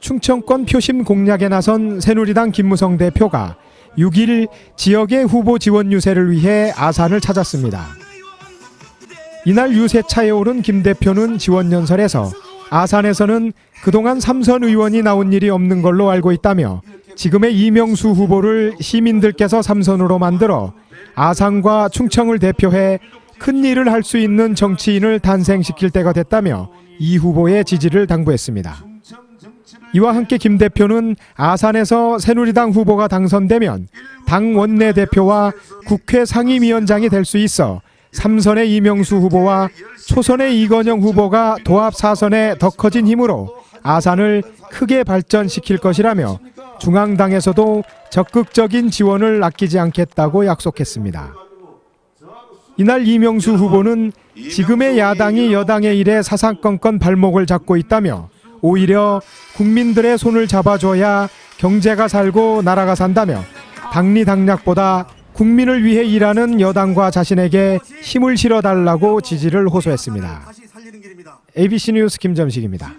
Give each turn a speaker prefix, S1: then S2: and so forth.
S1: 충청권 표심 공략에 나선 새누리당 김무성 대표가 6일 지역의 후보 지원 유세를 위해 아산을 찾았습니다. 이날 유세차에 오른 김 대표는 지원 연설에서 아산에서는 그동안 삼선 의원이 나온 일이 없는 걸로 알고 있다며 지금의 이명수 후보를 시민들께서 삼선으로 만들어 아산과 충청을 대표해 큰 일을 할 수 있는 정치인을 탄생시킬 때가 됐다며 이 후보의 지지를 당부했습니다. 이와 함께 김 대표는 아산에서 새누리당 후보가 당선되면 당 원내대표와 국회 상임위원장이 될 수 있어 삼선의 이명수 후보와 초선의 이건영 후보가 도합 사선에 더 커진 힘으로 아산을 크게 발전시킬 것이라며 중앙당에서도 적극적인 지원을 아끼지 않겠다고 약속했습니다. 이날 이명수 후보는 지금의 야당이 여당의 일에 사사건건 발목을 잡고 있다며 오히려 국민들의 손을 잡아줘야 경제가 살고 나라가 산다며 당리당략보다 국민을 위해 일하는 여당과 자신에게 힘을 실어달라고 지지를 호소했습니다. ABC 뉴스 김점식입니다.